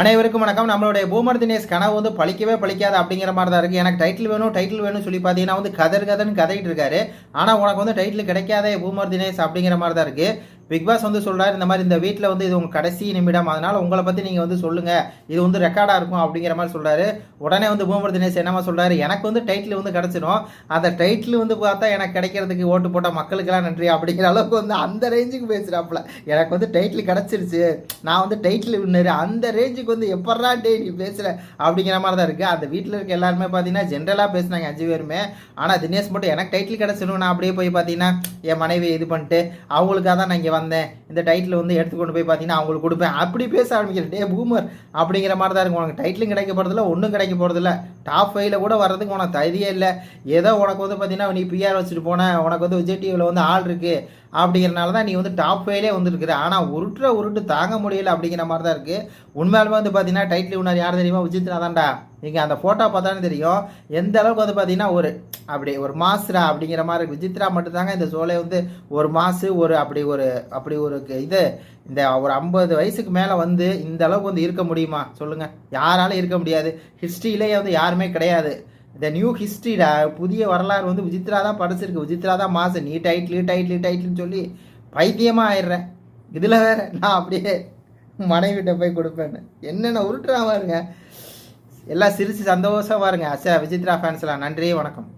அனைவருக்கும் வணக்கம். நம்மளுடைய பூமர் தினேஷ் கனவு வந்து பழிக்கவே பழிக்காது அப்படிங்கிற மாதிரி தான் இருக்குது எனக்கு டைட்டில் வேணும் டைட்டில் வேணும்னு சொல்லி பார்த்தீங்கன்னா வந்து கதர் கதன்னு கதையிட்டு இருக்காரு. ஆனால் உனக்கு வந்து டைட்டில் கிடைக்காதே பூமர் தினேஷ் அப்படிங்கிற மாதிரி தான் இருக்குது பிக் பாஸ் வந்து சொல்கிறார் இந்த மாதிரி இந்த வீட்டில் வந்து இது உங்கள் கடைசி நிமிடம் அதனால் உங்களை பற்றி நீங்கள் வந்து சொல்லுங்கள் இது வந்து ரெக்கார்டாக இருக்கும் அப்படிங்கிற மாதிரி சொல்கிறாரு உடனே வந்து பூமர் தினேஷ் என்னமா சொல்றாரு? எனக்கு வந்து டைட்டில் வந்து கிடச்சிடும் அந்த டைட்டில் வந்து பார்த்தா எனக்கு கிடைக்கிறதுக்கு ஓட்டு போட்டால் மக்களுக்கெல்லாம் நன்றி அப்படிங்கிற அளவுக்கு வந்து அந்த ரேஞ்சுக்கு பேசுகிறாப்புல எனக்கு வந்து டைட்டில் கிடச்சிருச்சு. நான் வந்து டைட்டில் வின்னர் அந்த ரேஞ்சுக்கு வந்து எப்பட்றா டே நீ பேசுகிற அப்படிங்கிற மாதிரி தான் இருக்குது அந்த வீட்டில் இருக்க எல்லாருமே பார்த்தீங்கன்னா ஜென்ரலாக பேசினாங்க அஞ்சு பேருமே. ஆனால் தினேஷ் மட்டும் எனக்கு டைட்டில் கிடச்சிடும் நான் அப்படியே போய் பார்த்தீங்கன்னா என் மனைவி இது பண்ணிட்டு அவங்களுக்காக தான் நான் இங்கே வந்தேன். இந்த டைட்டில் வந்து எடுத்துக்கொண்டு போய் பார்த்தீங்கன்னா அவங்களுக்கு கொடுப்பேன். அப்படி பேச ஆரம்பிக்கிறேன் டே பூமர் அப்படிங்கிற மாதிரி தான் இருக்கும். உனக்கு டைட்டிலும் கிடைக்க போகிறதில்ல ஒன்றும் கிடைக்க போகிறதில்ல டாப் ஃபைவ்ல கூட வர்றதுக்கு உனக்கு தகுதியே இல்லை. ஏதோ உனக்கு வந்து பார்த்தீங்கன்னா நீ பிஆர் வச்சுட்டு போன உனக்கு வந்து விஜய் டிவியில் வந்து ஆள் இருக்குது அப்படிங்கிறனால தான் நீ வந்து டாப் ஃபைவ்லே வந்துருக்குது ஆனால் உருட்டுற உருட்டு தாங்க முடியல அப்படிங்கிற மாதிரி தான் இருக்குது உண்மையாலுமே வந்து பார்த்தீங்கன்னா டைட்டில் உணர் யார் தெரியுமா? விஜித்னா தான்டா நீங்கள் அந்த ஃபோட்டோ பார்த்தாலே தெரியும். எந்த அளவுக்கு வந்து பார்த்தீங்கன்னா ஒரு அப்படி ஒரு மாசுரா அப்படிங்கிற மாதிரி விஜித்ரா மட்டும்தாங்க இந்த சோலை வந்து ஒரு மாசு ஒரு அப்படி ஒரு அப்படி ஒரு இது இந்த ஒரு ஐம்பது வயசுக்கு மேலே வந்து இந்த அளவுக்கு வந்து இருக்க முடியுமா? சொல்லுங்கள் யாராலும் இருக்க முடியாது. ஹிஸ்ட்ரியிலேயே வந்து யாருமே கிடையாது. இந்த நியூ ஹிஸ்ட்ரிடா புதிய வரலாறு வந்து விஜித்ரா தான் படிச்சிருக்கு. விஜித்ரா தான் மாசு. நீ டைட்டில் டைட்டில் டைட்டில்னு சொல்லி பைத்தியமாக ஆயிடுறேன். இதில் வேற நான் அப்படியே மனைவிட்ட போய் கொடுப்பேன்னு. என்னென்ன உருட்டுறா பாருங்க. எல்லாம் சிரித்து சந்தோஷமாக இருங்க. அச்சா விஜித்ரா ஃபேன்ஸ்லாம் நன்றி வணக்கம்.